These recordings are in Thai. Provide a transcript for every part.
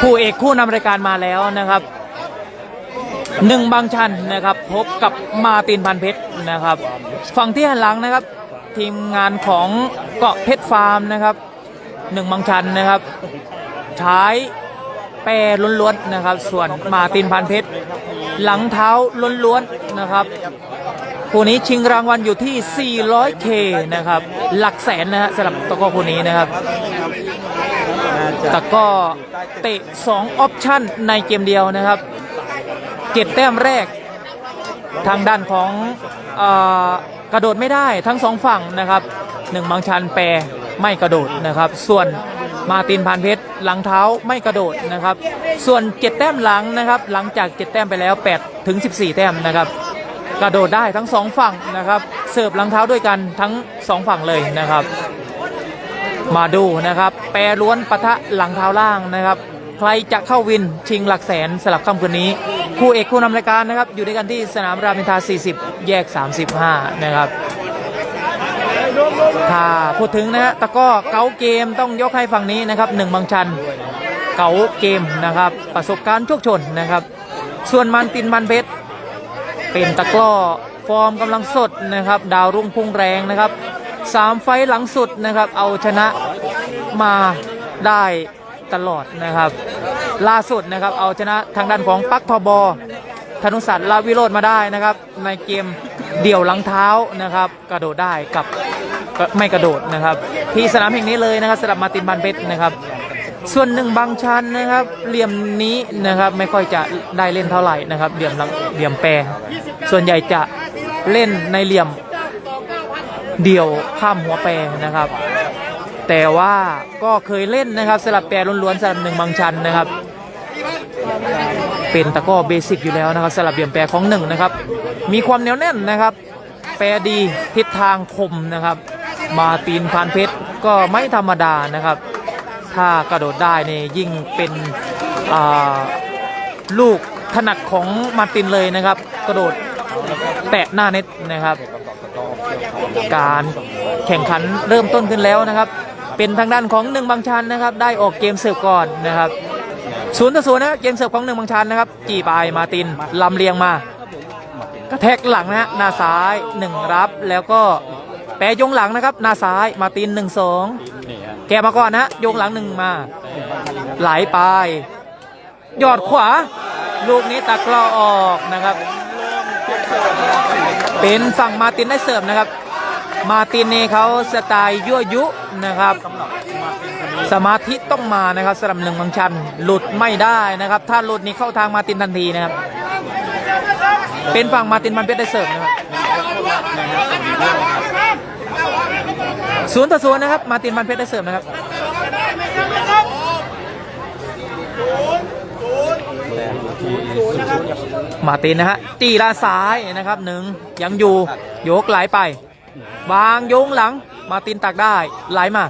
คู่เอกคู่นำรายการมาแล้วนะครับหนึ่งบางชันนะครับ พบกับมาตินพันเพชรนะครับ ฝั่งที่หันหลังนะครับ ทีมงานของเกาะเพชรฟาร์มนะครับหนึ่งบางชันนะครับใช้แปรล้วนๆนะครับ ส่วนมาตินพันเพชรหลังเท้าล้วนๆนะครับคู่นี้ชิงรางวัลอยู่ที่ 400K นะครับ หลักแสนนะฮะสำหรับตะกอคู่นี้นะครับ แตะกร้อเตะ2ออปชั่นในเกมเดียวนะครับเก็บแต้มแรก ทางด้านของอกระโดดไม่ได้ทั้งสองฝั่งนะครับหนึ่งบางชันแปรไม่กระโดดนะครับ ส่วนมาตินพานเพชรหลังเท้าไม่กระโดดนะครับ ส่วนเจ็ดแต้มหลังนะครับ หลังจากเจ็ดแต้มไปแล้ว8ถึง14 แต้มนะครับ กระโดดได้ทั้งสองฝั่งนะครับ เสิร์ฟหลังเท้าด้วยกันทั้งสองฝั่งเลยนะครับ มาดูนะครับ แปรล้วนปะทะหลังเท้าล่างนะครับ ใครจะเข้าวินชิงหลักแสนสลับค่ำคืนนี้ คู่เอกคู่นำรายการนะครับ อยู่ด้วยกันที่สนามรามอินทรา40 แยก 35 นะครับถ้าพูดถึงนะฮะตะก้อเก๋าเกมต้องยกให้ฝั่งนี้นะครับหนึ่งบางชัน เก๋าเกมนะครับ ประสบการณ์โชคชนนะครับ ส่วนมันตินมันเพชรเป็นตะกร้อฟอร์มกำลังสดนะครับ ดาวรุ่งพุ่งแรงนะครับ สามไฟล์หลังสุดนะครับ เอาชนะมาได้ตลอดนะครับ ล่าสุดนะครับ เอาชนะทางด้านของปักทบธนุสัตว์ลาวิโรธมาได้นะครับ ในเกมเดี่ยวหลังเท้านะครับ กระโดดได้กับไม่กระโดดนะครับ ที่สนามแห่งนี้เลยนะครับสำหรับมาตินบันเพชรนะครับ ส่วนหนึ่งบางชันนะครับ เหลี่ยมนี้นะครับไม่ค่อยจะได้เล่นเท่าไหร่นะครับ เหลี่ยมเหลี่ยมแปรส่วนใหญ่จะเล่นในเหลี่ยม เดี่ยวข้ามหัวแปรนะครับ แต่ว่าก็เคยเล่นนะครับสลับแปรล้วนๆสลับหนึ่งบางชันนะครับ เป็นตะก้อเบสิกอยู่แล้วนะครับสลับเหลี่ยมแปรของหนึ่งนะครับ มีความเหนียวแน่นนะครับ แปรดีทิศทางคมนะครับ มาตีนพานเพชรก็ไม่ธรรมดานะครับ ถ้ากระโดดได้นี่ยิ่งเป็นลูกถนัดของมาตินเลยนะครับ กระโดด แตะหน้าเน็ตนะครับ การแข่งขันเริ่มต้นขึ้นแล้วนะครับ เป็นทางด้านของหนึ่งบางชันนะครับ ได้ออกเกมเสิร์ฟก่อนนะครับศูนย์ต่อศูนย์นะเกมเสิร์ฟของหนึ่งบางชันนะครับ จีไปมาตินลำเลียงมากระแทกหลังนะฮะหน้าซ้ายหนึ่งรับแล้วก็แปรยงหลังนะครับ หน้าซ้ายมาตินหนึ่งสองแกะมาก่อนนะโยงหลังหนึ่งมา ไหลไปยอดขวา ลูกนี้ตะกร้อออกนะครับ เป็นฝั่งมาตินได้เสิร์ฟนะครับ มาตินนี่เขาสไตล์ยั่วยุนะครับ สมาธิต้องมานะครับสำหรับหนึ่งบางชันหลุดไม่ได้นะครับ ถ้าหลุดนี่เข้าทางมาตินทันทีนะครับ เป็นฝั่งมาตินมันเพชรได้เสิร์ฟนะครับศูนย์ต่อศูนย์นะครับ มาตินมันเพชรได้เสิร์ฟนะครับ มาตินนะฮะตีด้านซ้ายนะครับหนึ่งยังอยู่โยกไหลไปวางยงหลัง มาตินตักได้ไหลมา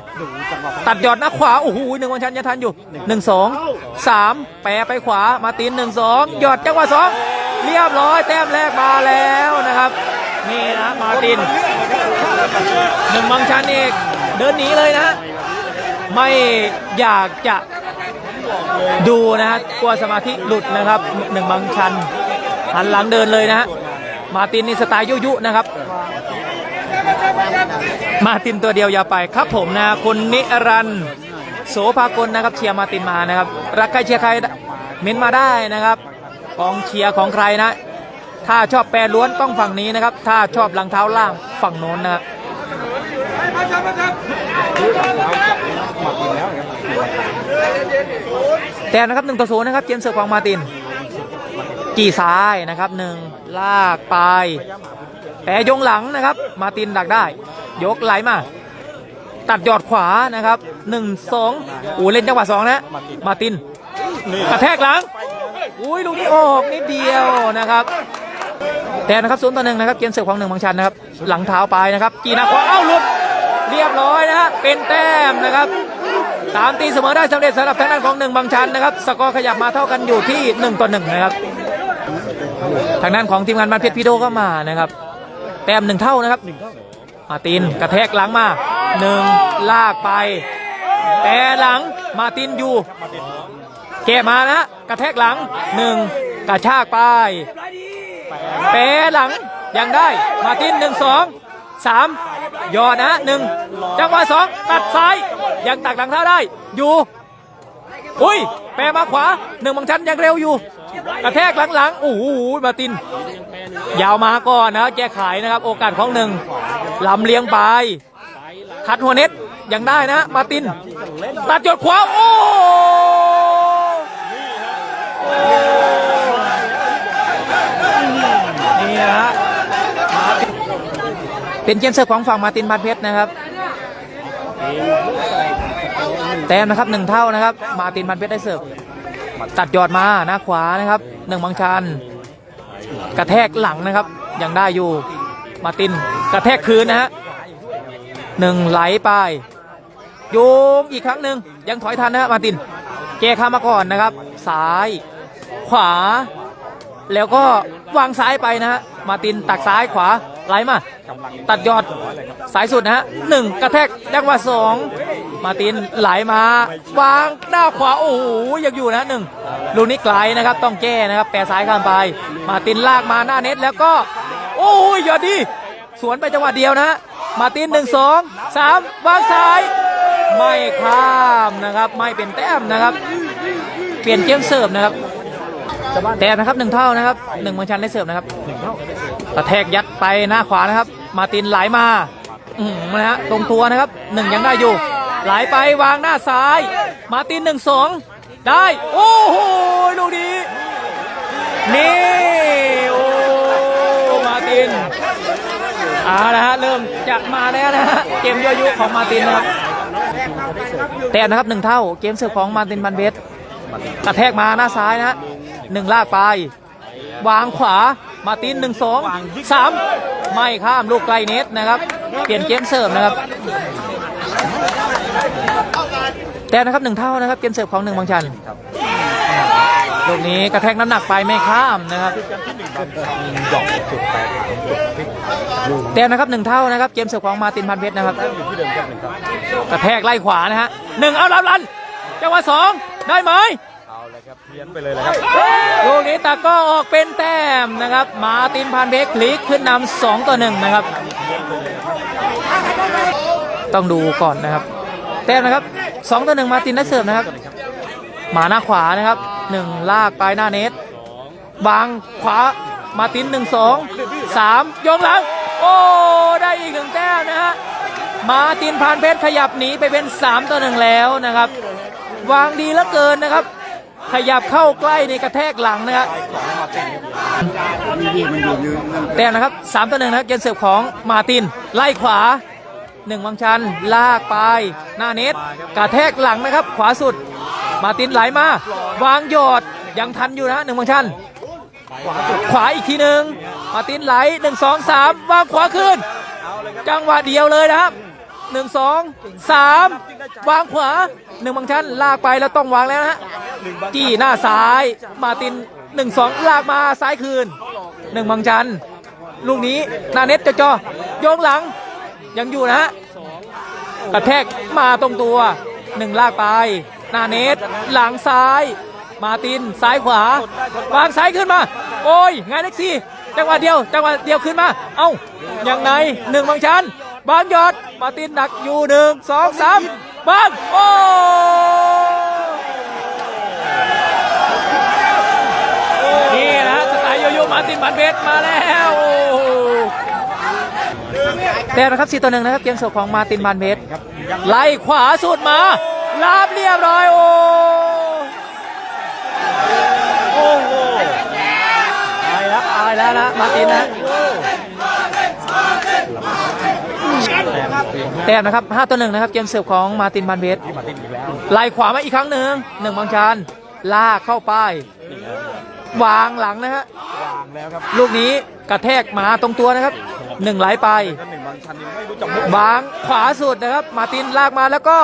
ตัดยอดหน้าขวาโอ้โหหนึ่งวันชันยังทันอยู่หนึ่งสองสามแปรไปขวามาตินหนึ่งสองยอดจังหวะสองเรียบร้อยแต้มแรกมาแล้วนะครับ นี่นะมาตินหนึ่งบางชันเอกเดินหนีเลยนะ ไม่อยากจะ ดูนะฮะกลัวสมาธิหลุดนะครับหนึ่งบางชันหันหลังเดินเลยนะฮะมาร์ตินนี่สไตล์ยุยุนะครับ มาร์ตินตัวเดียวอย่าไปครับผมนะคุณนิรันดร์โสภากลนะครับเชียร์มาร์ตินมานะครับ รักใครเชียร์ใครเม้นมาได้นะครับกองเชียร์ของใครนะ ถ้าชอบแปรล้วนต้องฝั่งนี้นะครับ ถ้าชอบรองเท้าล่างฝั่งโน้นนะครับ แต่นะครับหนึ่งต่อศูนย์นะครับเกมเสิร์ฟของมาติน กี่ซ้ายนะครับหนึ่งลากไปแต่ยงหลังนะครับ มาตินดักได้ ยกไหลมา ตัดยอดขวานะครับหนึ่งสองอูเล่นจังหวะสองนะ มาตินกระแทกหลังอุ้ยลูกนี้ออกนิดเดียวนะครับแต่นะครับศูนย์ต่อหนึ่งนะครับเกมเสิร์ฟของหนึ่งบางชันนะครับ หลังเท้าไปนะครับ กีนาขวาเอ้าหลุดเรียบร้อยนะฮะเป็นแต้มนะครับ ตามตีเสมอได้สำเร็จสำหรับทางด้านของหนึ่งบางชันนะครับ สกอร์ขยับมาเท่ากันอยู่ที่หนึ่งต่อหนึ่งนะครับ ทางด้านของทีมงานบ้านเพชรพีโดก็มานะครับ แต้มหนึ่งเท่านะครับมาตินกระแทกหลังมาหนึ่งลากไป แต่หลังมาตินอยู่แกะมานะกระแทกหลังหนึ่งกระชากไปเป๋หลังยังได้มาตินหนึ่งสองสาม ยอนะหนึ่งจังหวะสองตัดซ้าย ยังตักหลังเท้าได้ อยู่ อุ้ยแปรมาขวาหนึ่งบางชั้นยังเร็วอยู่ กระแทกหลังๆโอ้โหมาติน ยาวมาก่อนนะ แก้ไขนะครับ โอกาสของหนึ่งลำเลียงไปคัดหัวเน็ตยังได้นะ มาติน ตัดจดขวาโอ้นี่ฮะ เป็นเกมเสิร์ของฝั่งมาตินบานเพชรนะครับ แต้มนะครับหนึ่งเท่านะครับ มาตินบานเพชรได้เสิร์ฟตัดยอดมาหน้าขวานะครับหนึ่งบางชันกระแทกหลังนะครับ ยังได้อยู่ มาตินกระแทกคืนนะฮะหนึ่งไหลไปโยงอีกครั้งหนึ่งยังถอยทันนะฮะมาตินแก้ข้ามมาก่อนนะครับ ซ้าย ขวา แล้วก็วางซ้ายไปนะฮะมาตินตักซ้ายขวา ไหลมา ตัดยอดสายสุดนะฮะหนึ่งกระแทกจังหวะสองมาตินไหลมาวางหน้าขวาโอ้โหยังอยู่นะหนึ่งลูกนี้ไกลนะครับต้องแก้นะครับแปรซ้ายข้ามไป มาตินลากมาหน้าเน็ตแล้วก็ โอ้ยยอดดี สวนไปจังหวะเดียวนะ มาตินหนึ่งสองสามวางซ้าย ไม่ข้ามนะครับไม่เป็นแต้มนะครับ เปลี่ยนเกมเสิร์ฟนะครับแต้มนะครับหนึ่งเท่านะครับหนึ่งเมืองชันได้เสิร์ฟนะครับหนึ่งเท่า กระแทกยัดไปหน้าขวานะครับ มาตินไหลมาอืมนะฮะตรงตัวนะครับหนึ่งยังได้อยู่ ไหลไปวางหน้าซ้าย มาตินหนึ่งสองได้ โอ้โหลูกนี้นี่โอ้มาตินเอาละฮะเริ่มจะมาแล้วนะฮะเกมยั่วยุของมาตินนะครับแต่นะครับหนึ่งเท่าเกมเสิร์ฟของมาตินบันเบสกระแทกมาหน้าซ้ายนะฮะหนึ่งลากไป วางขวา มาตินหนึ่งสองสามไม่ข้ามลูกไกลเน็ตนะครับ เปลี่ยนเกมเสิร์ฟนะครับ แต่นะครับหนึ่งเท่านะครับเกมเสิร์ฟของหนึ่งบางชันลูกนี้กระแทกน้ำหนักไปไม่ข้ามนะครับแต่นะครับหนึ่งเท่านะครับเกมเสิร์ฟของมาตินพันเพชรนะครับกระแทกไล่ขวานะฮะหนึ่งเอารับรันจังหวะสองได้ไหม ครับเพี้ยนไปเลยนะครับลูกนี้ตาก็ออกเป็นแต้มนะครับ มาตินพันเบกพลิกขึ้นนำสองต่อหนึ่งนะครับ ต้องดูก่อนนะครับ แต้มนะครับสองต่อหนึ่งมาตินได้เสิร์ฟนะครับมาหน้าขวานะครับหนึ่งลากไปหน้าเน็ตบางขวามาตินหนึ่งสองสามยกหลัง โอ้ได้อีกหนึ่งแต้มนะฮะมาตินพานเพชรขยับหนีไปเป็นสามต่อหนึ่งแล้วนะครับ วางดีเหลือเกินนะครับ ขยับเข้าใกล้ในกระแทกหลังนะครับแต้มนะครับสามต่อหนึ่งนะครับเกมเสิร์ฟของมาติน ไล่ขวาหนึ่งวังชัน ลากไป หน้าเน็ตกระแทกหลังนะครับ ขวาสุด มาตินไหลมาวางหยอดยังทันอยู่นะหนึ่งวังชัน ขวาอีกทีหนึ่งมาตินไหลหนึ่งสองสามวางขวาขึ้น จังหวะเดียวเลยนะครับ หนึ่งสองสามวางขวาหนึ่งบางชั้นลากไปแล้วต้องวางแล้วนะฮะจี้หน้าซ้ายมาตินหนึ่งสองลากมาซ้ายคืนหนึ่งบางชั้นลูกนี้นาเน็ตจะจอโยงหลังยังอยู่นะฮะกระแทกมาตรงตัวหนึ่งลากไปนาเน็ตหลังซ้าย มาตินซ้ายขวาวางซ้ายขึ้นมา โอ้ยไงเล็กซี่จังหวะเดียวจังหวะเดียวขึ้นมา เอ้ายังไงหนึ่งบางชัน บางยอดมาตินหนักอยู่หนึ่งสองสามบางโอ้นี่นะสไตล์โยโย่มาตินบันเบสมาแล้วแต่นะครับสี่ต่อหนึ่งนะครับเกมสดของมาตินบานเพชรไล่ขวาสุดมาลาบเรียบร้อยโอ้โอ้โหตายแล้วตายแล้วนะมาตินนะ แต้มนะครับ5ต่อ1นะครับเกมเสิร์ฟของมาร์ตินบันเบสมาตินอีกแล้วไล่ขวามาอีกครั้งหนึ่งหนึ่งบางชานลากเข้าไปวางหลังนะฮะวางแล้วครับลูกนี้กระแทกมาตรงตัวนะครับหนึ่งไหลไปท่านหนึ่งบางชันยังไม่รู้จักมุกวางขวาสุดนะครับ มาร์ตินลากมาแล้วก็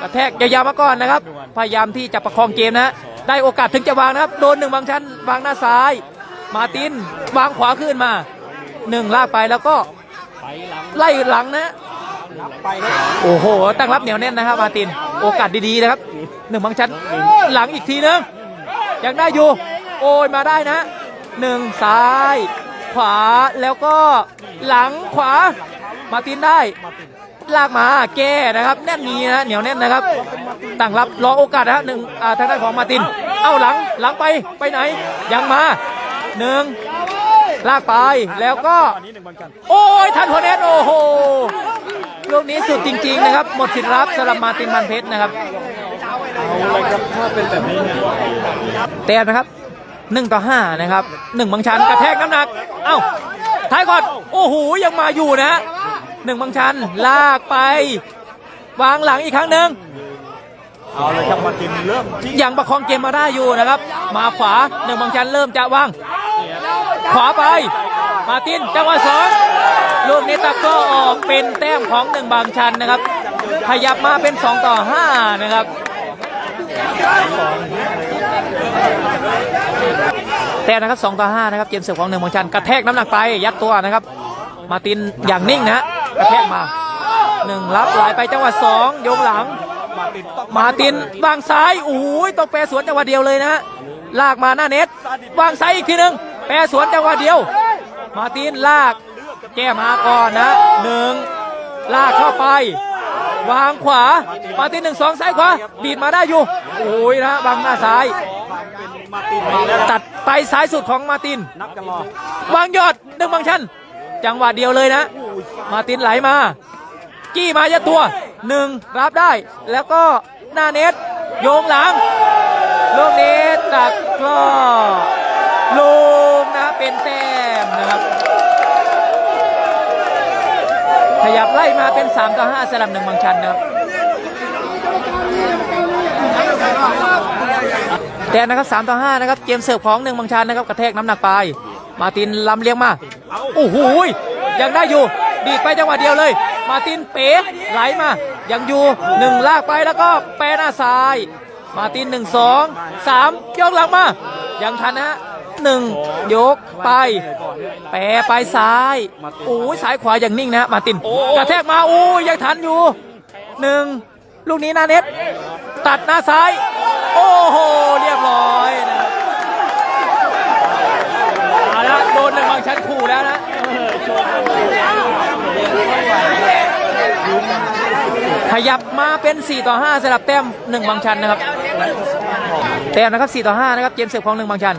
กระแทกยาวๆมาก่อนนะครับ พยายามที่จะประคองเกมนะฮะได้โอกาสถึงจะวางนะครับ โดนหนึ่งบางชั้นวางหน้าซ้าย มาร์ตินวางขวาขึ้นมาหนึ่งลากไปแล้วก็ ไล่หลังนะไปครับโอ้โห ตั้งรับเหนียวแน่นนะครับมาติน โอกาสดีๆนะครับหนึ่งบางชั้นหลังอีกทีนึงยังได้อยู่ โอ้ยมาได้นะหนึ่งซ้าย ขวาแล้วก็หลังขวา มาตินได้ ลากมาแก้นะครับแน่นมีนะเหนียวแน่นนะครับตั้งรับรอโอกาสนะฮะหนึ่งอ่าทางด้านของมาติน เอาหลังหลังไปไปไหนยังมา หนึ่งลากไปแล้วก็ตอนนี้หนึ่งบางชันโอ้ยทันหัวเน็ตโอ้โหลูกนี้สุดจริง ๆ นะครับ หมดสิทธิ์รับสำหรับมาร์ตินมันเพชรนะครับเอาเลยครับถ้าเป็นแบบนี้เนี่ยแต้มนะครับหนึ่งต่อห้านะครับหนึ่งบางชันกระแทกน้ำหนัก เอ้าท้ายก่อนโอ้โหยังมาอยู่นะฮะหนึ่งบางชันลากไป วางหลังอีกครั้งหนึ่ง เอาเลยครับมากินเริ่มยังประคองเกมมาได้อยู่นะครับ มาขวาหนึ่งบางชันเริ่มจะว่าง ขวาไป มาตินจังหวะสองลูกนี้ตะกร้อออกเป็นแต้มของหนึ่งบางชันนะครับ ขยับมาเป็น 2 ต่อ 5 นะครับแต้มนะครับ 2 ต่อ 5 นะครับ เกมเสิร์ฟของหนึ่งบางชันกระแทกน้ำหนักไปยัดตัวนะครับ มาตินอย่างนิ่งนะฮะกระแทกมาหนึ่งรับไหลไปจังหวะสองโยงหลัง มาตินต้องมาร์ตินวางซ้ายโอ้ยต้องแปรสวนจังหวะเดียวเลยนะฮะลากมาหน้าเน็ตวางซ้ายอีกทีหนึ่งแปรสวนจังหวะเดียว มาร์ตินลากแก้มาก่อนนะหนึ่งลากเข้าไป วางขวา มาร์ตินหนึ่งสองซ้ายขวาดีดมาได้อยู่โอ้ยนะบังหน้าซ้ายมาตินมาแล้วตัดไปซ้ายสุดของมาร์ตินนับกันรอวางยอดหนึ่งบางชันจังหวะเดียวเลยนะ มาร์ตินไหลมา กี้มายัดตัว หนึ่งรับได้ แล้วก็หน้าเน็ตโยงหลังลูกนี้ตัดก็ลงนะเป็นแต้มนะครับ ขยับไล่มาเป็น 3 ต่อ 5สลับหนึ่งบางชันนะครับ แต่นะครับ3ต่อ 5 นะครับ เกมเสิร์ฟของหนึ่งบางชันนะครับ กระแทกน้ำหนักไป มาตินลำเลี้ยงมา โอ้โหยยังได้อยู่ ดีดไปจังหวะเดียวเลย มาร์ตินเป๋ไหลมายังอยู่หนึ่งลากไปแล้วก็แปรหน้าซ้าย มาร์ตินหนึ่งสองสามยกหลังมายังทันนะฮะหนึ่งยกไป แปรไปซ้ายโอ้ยซ้ายขวาอย่างนิ่งนะฮะมาร์ตินกระแทกมาโอ้ยยังทันอยู่หนึ่งลูกนี้หน้าเน็ตตัดหน้าซ้าย โอ้โหเรียบร้อยนะครับเอาละโดนหนึ่งบางชั้นขู่แล้วนะ ยับมาเป็น 4 ต่อ 5สำหรับแต้มหนึ่งบางชันนะครับ แต้มนะครับ 4 ต่อ 5 นะครับ เกมเสิร์ฟของหนึ่งบางชัน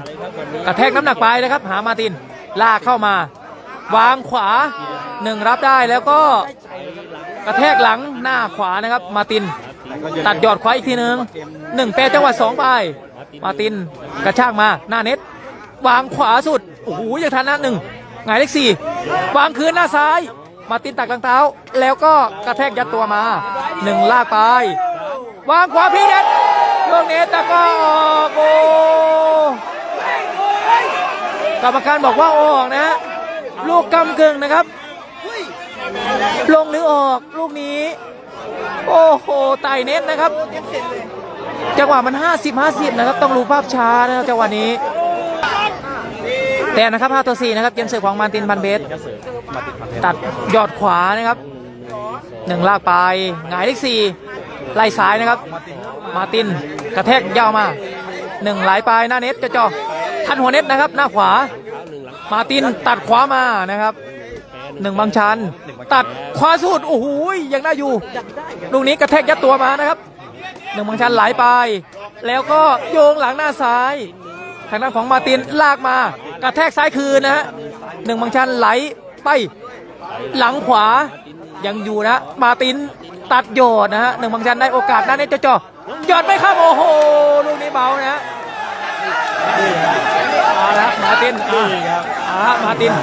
กระแทกน้ำหนักไปนะครับ หามาติน ลากเข้ามาวางขวาหนึ่งรับได้แล้วก็กระแทกหลังหน้าขวานะครับ มาติน ตัดยอดขวาอีกทีหนึ่งหนึ่งแปจังหวะสองไป มาตินกระชากมาหน้าเน็ต วางขวาสุด โอ้โหยังทันนะหนึ่งหงายเลขสี่วางคืนหน้าซ้าย มาตินตักลางเท้า แล้วก็กระแทกยัดตัวมาหนึ่งลากไปวางขวาพี่เด็ดลูกนี้ตะก็ออกโอ้กรรมการบอกว่าออกนะ ลูกกำกึ่งนะครับ ลงหรือออกลูกนี้ โอ้โหไต่เน็ตนะครับ จังหวะมัน 50 50 นะครับ ต้องรู้ภาพช้านะจังหวะนี้ แต่นะครับ5ตัว4นะครับเกมเสิร์ฟของมาร์ตินบันเบสตัดยอดขวานะครับหนึ่งลากไปหงายเลขสี่ไล่ซ้ายนะครับ มาตินกระแทกยาวมาหนึ่งไหลไปหน้าเน็ตจะจอทันหัวเน็ตนะครับ หน้าขวา มาตินตัดขวามานะครับหนึ่งบางชัน ตัดขวาสุดโอ้โหยังได้อยู่ลูกนี้กระแทกยัดตัวมานะครับหนึ่งบางชันไหลไป แล้วก็โยงหลังหน้าซ้าย ทางด้านของมาตินลากมากระแทกซ้ายคืนนะฮะหนึ่งบางชันไหลไปหลังขวายังอยู่นะ มาตินตัดโยดนะฮะหนึ่งบางชันได้โอกาสด้านนี้จะจ่อยอดไม่เข้าโอ้โหลูกนี้เบานะฮะอาละมาตินอะเอาละมาติน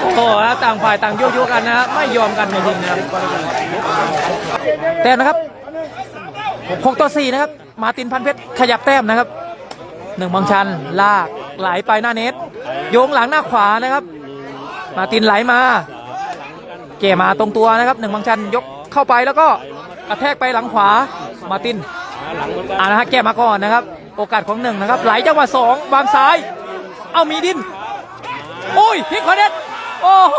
โอ้โหแล้วต่างฝ่ายต่างโยกโยกันนะฮะไม่ยอมกันจริงๆนะครับแต้มนะครับ6ต่อ4นะครับ มาตินพันเพชรขยับแต้มนะครับ หนึ่งบางชันลากไหลไปหน้าเน็ตโยงหลังหน้าขวานะครับ มาตินไหลมา เกมาตรงตัวนะครับหนึ่งบางชันยกเข้าไปแล้วก็กระแทกไปหลังขวามาตินอ่านะฮะแกมาก่อนนะครับ โอกาสของหนึ่งนะครับ ไหลจังหวะสองวางซ้าย เอามีดินโอ้ยพิกคอนเน็ตโอ้โห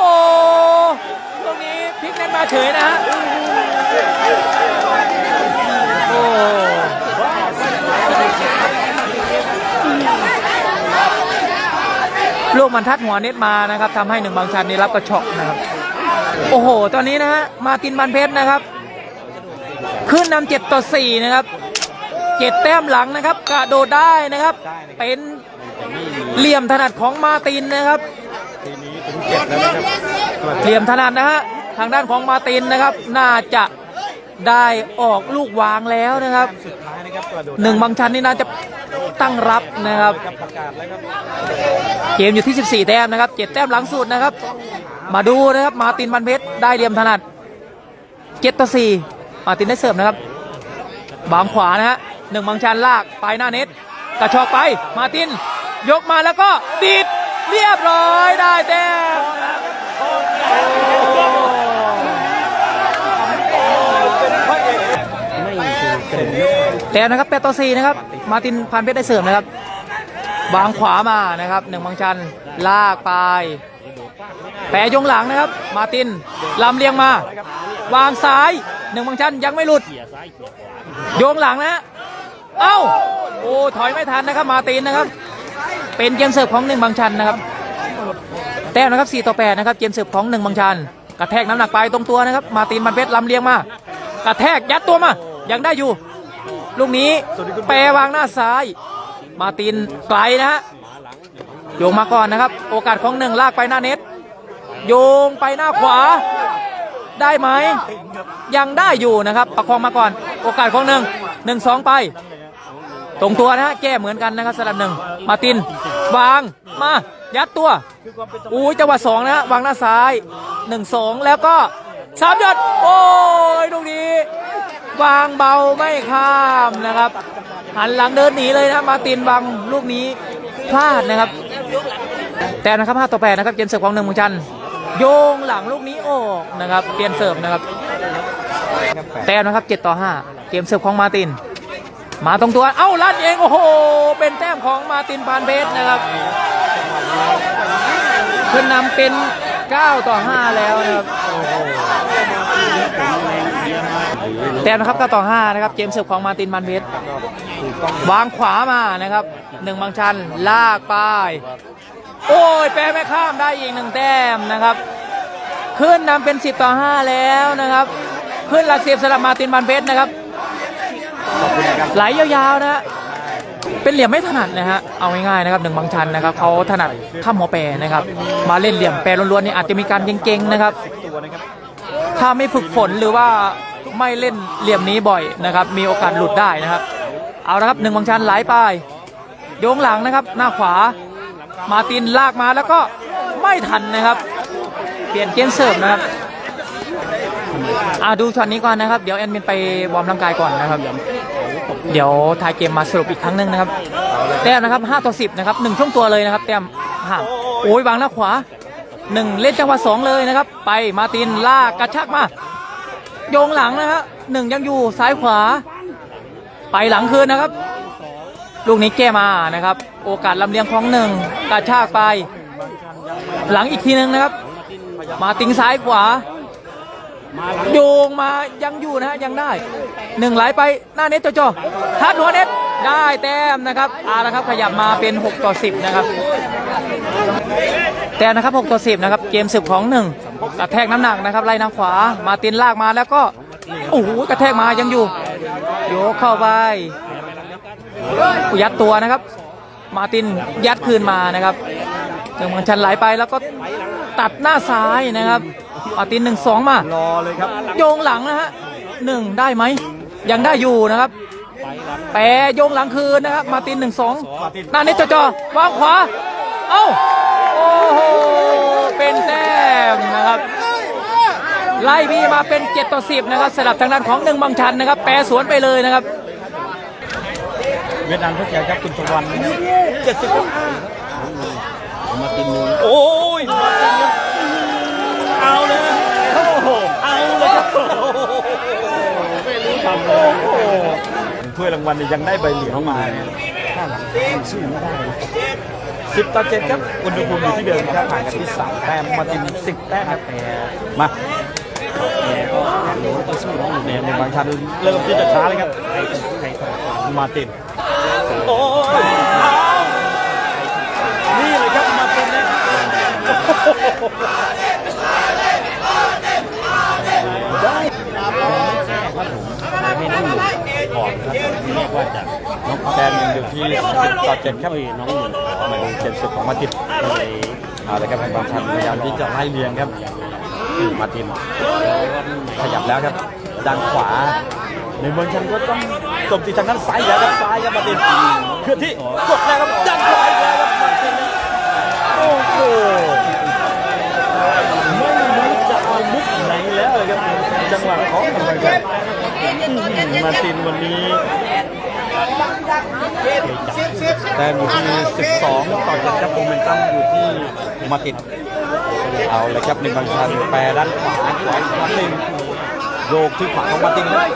ตรงนี้พิกเล่นมาเฉยนะฮะโอ้ลูก มันทัดหัวเน็ตมานะครับทำให้หนึ่งบางชันนี่รับกระชอกนะครับ โอ้โห ตอนนี้นะฮะมาตินบันเพชรนะครับ ขึ้นนำเจ็ดต่อสี่นะครับเจ็ดแต้มหลังนะครับกระโดดได้นะครับ เป็นเหลี่ยมถนัดของมาตินนะครับทีนี้ถึงเจ็ดแล้วนะครับเหลี่ยมถนัดนะฮะทางด้านของมาตินนะครับ น่าจะ ได้ออกลูกวางแล้วนะครับสุดท้ายนะครับกระโดดหนึ่งบางชันนี่น่าจะตั้งรับนะครับกับประกาศแล้วครับเกมอยู่ที่ 14 แต้มนะครับเจ็ดแต้มหลังสุดนะครับ มาดูนะครับมาตินบันเพชรได้เหลี่ยมถนัดเจ็ดต่อสี่มาตินได้เสิร์ฟนะครับ บางขวานะฮะหนึ่งบางชันลากไปหน้าเน็ตกระชอกไปมาติน ยกมาแล้วก็ดีดเรียบร้อยได้แต้ม แต้มนะครับแปดต่อสี่นะครับ มาตินพันเพชรได้เสิร์ฟนะครับวางขวามานะครับหนึ่งบางชันลากไปแปรยงหลังนะครับ มาตินลำเลียงมา วางซ้ายหนึ่งบางชันยังไม่หลุดโยงหลังนะเอ้าโอ้ถอยไม่ทันนะครับ มาตินนะครับ เป็นเกมเสิร์ฟของหนึ่งบางชันนะครับ แต้มนะครับ4ต่อ8นะครับเกมเสิร์ฟของหนึ่งบางชัน กระแทกน้ำหนักไปตรงตัวนะครับ มาตินบันเพชรลำเลียงมา กระแทกยัดตัวมา ยังได้อยู่ ลูกนี้แปรวางหน้าซ้าย มาตินไกลนะฮะโยงมาก่อนนะครับ โอกาสของหนึ่งลากไปหน้าเน็ต โยงไปหน้าขวา ได้ไหม ยังได้อยู่นะครับ ประคองมาก่อน โอกาสของหนึ่งหนึ่งสองไป ตรงตัวนะฮะแก้เหมือนกันนะครับสลับหนึ่งมาติน วางมายัดตัวอู้ยจังหวะสองนะฮะวางหน้าซ้ายหนึ่งสองแล้วก็ สามยอดโอ้ยลูกนี้วางเบาไม่ข้ามนะครับ หันหลังเดินหนีเลยนะมาตินบังลูกนี้พลาดนะครับ แต่นะครับ5ต่อ8นะครับเกมเสิร์ฟของหนึ่งมุงจัน โยงหลังลูกนี้ออกนะครับ เปลี่ยนเสิร์ฟนะครับ แต้มนะครับ7ต่อ 5 เกมเสิร์ฟของมาติน มาตรงตัวเอ้าลั่นเองโอ้โหเป็นแต้มของมาตินพานเพชรนะครับขึ้นนำเป็น 9 ต่อ 5 แล้วนะครับ แต้มนะครับ9ต่อ5นะครับเกมเสิร์ฟของมาตินพานเพชรวางขวามานะครับหนึ่งบางชันลากไปโอ้ยแปรไม่ข้ามได้อีกหนึ่งแต้มนะครับ ขึ้นนำเป็น 10 ต่อ 5 แล้วนะครับ ขึ้นหลักสิบสำหรับมาตินบานเพชรนะครับไหลยาวๆนะฮะเป็นเหลี่ยมไม่ถนัดนะฮะ เอาง่ายๆนะครับหนึ่งบางชันนะครับเขาถนัดข้ามหัวแปรนะครับ มาเล่นเหลี่ยมแปรล้วนๆนี่อาจจะมีการเก่งๆนะครับ ตัวนะครับ ถ้าไม่ฝึกฝนหรือว่าไม่เล่นเหลี่ยมนี้บ่อยนะครับ มีโอกาสหลุดได้นะครับ เอาละครับหนึ่งบางชันไหลไปโยงหลังนะครับ หน้าขวา มาตินลากมาแล้วก็ไม่ทันนะครับ เปลี่ยนเกมเสิร์ฟนะครับอ่าดูช็อตนี้ก่อนนะครับ เดี๋ยวแอดมินไปวอร์มร่างกายก่อนนะครับ เดี๋ยวถ่ายเกมมาสรุปอีกครั้งหนึ่งนะครับ แต้มนะครับ5ต่อ10นะครับหนึ่งช่วงตัวเลยนะครับ แต้มห่างโอ้ยวางหน้าขวา หนึ่งเล่นจังหวะสองเลยนะครับ ไปมาตินลากกระชากมา โยงหลังนะฮะหนึ่งยังอยู่ซ้ายขวา ไปหลังคืนนะครับ ลูกนี้แก้มานะครับ โอกาสลำเลียงของหนึ่งกระชากไป หลังอีกทีหนึ่งนะครับ มาติงซ้ายขวาโยงมายังอยู่นะฮะยังได้หนึ่งไหลไปหน้าเน็ตจ่อๆทัดหัวเน็ต ได้แต้มนะครับเอาละครับขยับมาเป็น 6 ต่อ 10 นะครับ แต้มนะครับ 6 ต่อ 10 นะครับ เกมสืบของหนึ่งกระแทกน้ำหนักนะครับไล่น้ำขวา มาตินลากมาแล้วก็โอ้โหกระแทกมายังอยู่ โยกเข้าไปยัดตัวนะครับ มาตินยัดคืนมานะครับหนึ่งมังชันไหลไปแล้วก็ตัดหน้าซ้ายนะครับมาตินหนึ่งสองมารอเลยครับโยงหลังนะฮะหนึ่งได้ไหมยังได้อยู่นะครับ แปรโยงหลังคืนนะครับ มาตินหนึ่งสองหน้านี้จอจอวางขวา เอ้า โอ้โห เป็นแต้มนะครับ ไล่พี่มาเป็น7ต่อ10นะครับสลับทางด้านของหนึ่งบางชันนะครับ แปรสวนไปเลยนะครับ เวียดนามทุกอย่างครับคุณสุวรรณเจ็ดสิบมาตินหนึ่งโอ้ยมาตินครับเอาเลยโอ้โหเอาเลยครับโอ้โหไม่รู้ทำเลยโอ้โหถ้ วยรางวัลนี่ยังได้ใบเหลืองมาเนี่ยถ้าหลังสู้ไม่ได้สิบต่อเจ็ดครับอุณหภูมิอยู่ที่เดิมครับห่างกันที่สามแต้มมาตินสิบแต้มครับมาเนี่ยหนึ่งบางชันเริ่มที่จะช้าเลยครับมาร์ตินโอ้ยเอานี่เลยครับมาร์ตินเนี่ยได้ ไม่นั่งอยู่ก่อนครับที่เรียกว่าจะ น้องแดนยังอยู่ที่10 ต่อเจ็ดครับน้องหนึ่งขอมาเจ็ดสิบของมาตินก็เลยเอาเลยครับบางชันพยายามที่จะไล่เลียงครับมาตินขยับแล้วครับด้านขวาในเมืองชันก็ต้องจบตีทางด้านซ้ายแล้วครับซ้ายครับมาตินเคลื่อนที่กดแล้วครับด้านขวาแล้วครับมาตินโอ้โหไม่รู้จะเอามุกไหนแล้วเลยครับจังหวะของทางบางชันมาตินวันนี้ แต้มอยู่ที่ 12 ต่อ7ครับโมเมนตัมอยู่ที่มาติด เอาเลยครับหนึ่งบางชันแปรด้านขวาขวาอีกครั้งหนึ่งโยกที่ขวาของมาตินครับ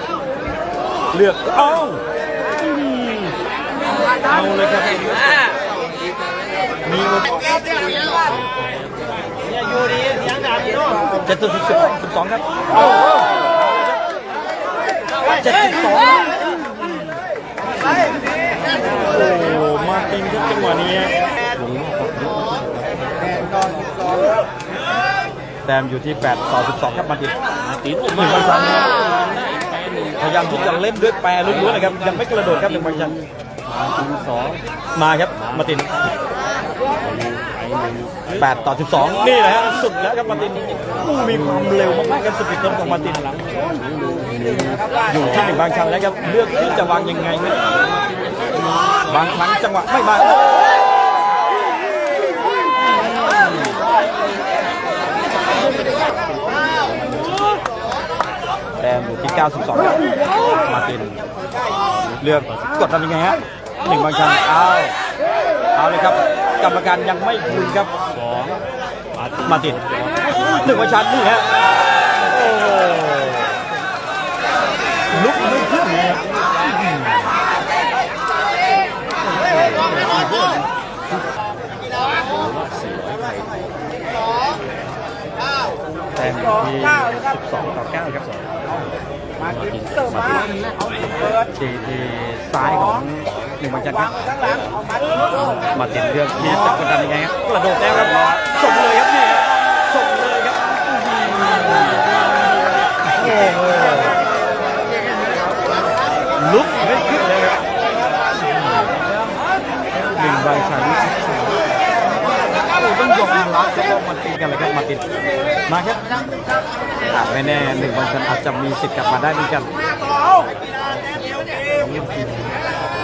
เลือกเอ้าเอาเลยครับมีโอกาสเจ็ดสิบสิบสิบสองครับเจ็ดสิบสอง โอ้โหมาตินครับจังหวะนี้แต้มอยู่ที่ 8 ต่อ 12 ครับมาตินมาตินหนึ่งบางชันพยายามที่จะเล่นด้วยแปรล้วนๆนะครับยังไม่กระโดดครับหนึ่งบางชันทีสองมาครับมาติน 8 ต่อ 12 นี่แหละฮะสุดแล้วครับมาตินอู้มีความเร็วมากๆกันสปีดต้นของมาตินอยู่ที่หนึ่งบางชันแล้วครับเลือกที่จะวางยังไงครับบางครั้งจังหวะไม่มาแต้มอยู่ที่ 92ครับมาร์ติน เลือกกดทำยังไงฮะหนึ่งบางชันเอาเอาเลยครับ กรรมการยังไม่คืนครับสองมาติดมาร์ตินหนึ่งบางชันนี่ฮะโอ้โหลุกไม่ขึ้นนะครับแต้มอยู่ที่12ต่อ9ครับมาตินทีทีซ้ายของ หนึ่งบางจันครับมาติดเรื่องที่จะกดดันยังไงครับกระโดดแล้วครับส่งเลยครับนี่ส่งเลยครับโอ้โหลุกไม่ขึ้นเลยครับหนึ่งใบชันโอ้ต้องยอมรับแล้วก็มาตีกันเลยครับมาติดมาครับอะไม่แน่หนึ่งใบชันอาจจะมีสิทธิ์กลับมาได้เหมือนกัน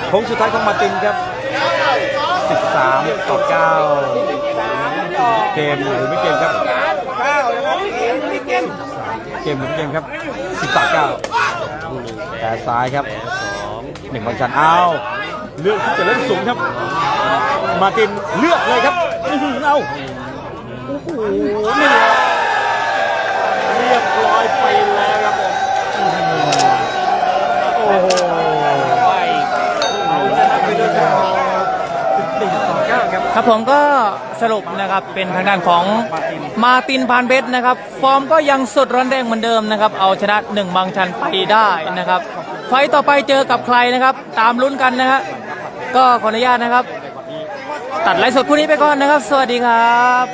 โค้งสุดท้ายของมาตินครับ 13 ต่อ 9 เกมหรือไม่เกมครับ เกมหรือไม่เกมครับ 13 9แต่ซ้ายครับสองหนึ่งบอลชันอ้าวเลือกที่จะเล่นสูงครับ มาตินเลือกเลยครับอื้อหือเอาโอ้โหนี่เรียบร้อยไปแล้วครับผมโอ้โห 14ต่อ9ครับ ครับผมก็สรุปนะครับเป็นทางด้านของมาตินพานเบสนะครับ ฟอร์มก็ยังสุดร้อนแรงเหมือนเดิมนะครับ เอาชนะหนึ่งบางชันไปได้นะครับ ไฟต์ต่อไปเจอกับใครนะครับ ตามลุ้นกันนะฮะก็ขออนุญาตนะครับ ตัดไลฟ์สดคู่นี้ไปก่อนนะครับ สวัสดีครับ